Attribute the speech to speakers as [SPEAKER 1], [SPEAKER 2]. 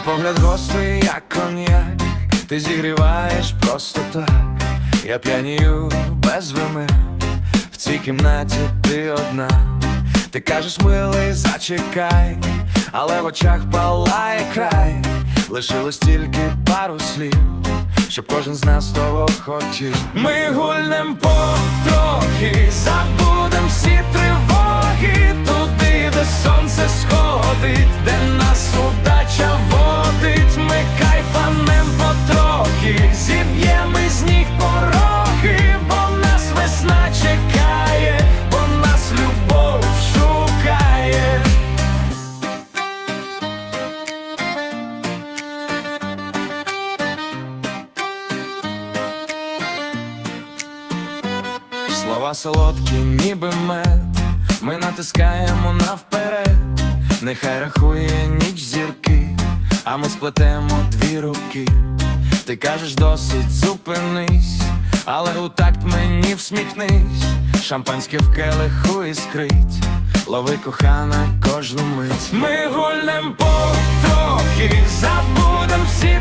[SPEAKER 1] погляд гострий, як коньяк, ти зігріваєш просто так, я п'янію без вини, в цій кімнаті ти одна, ти кажеш, милий, зачекай, але в очах палає край, лишилось тільки пару слів, щоб кожен з нас того хотів. Ми гульнем потрохи, Слова солодкі, ніби мед, ми натискаємо навперед, нехай рахує ніч зірки, а ми сплетемо дві руки. Ти кажеш, досить зупинись, але у такт мені всміхнись, шампанське в келиху іскрить, лови кохана кожну мить. Ми гульнем потрохи, забудем всі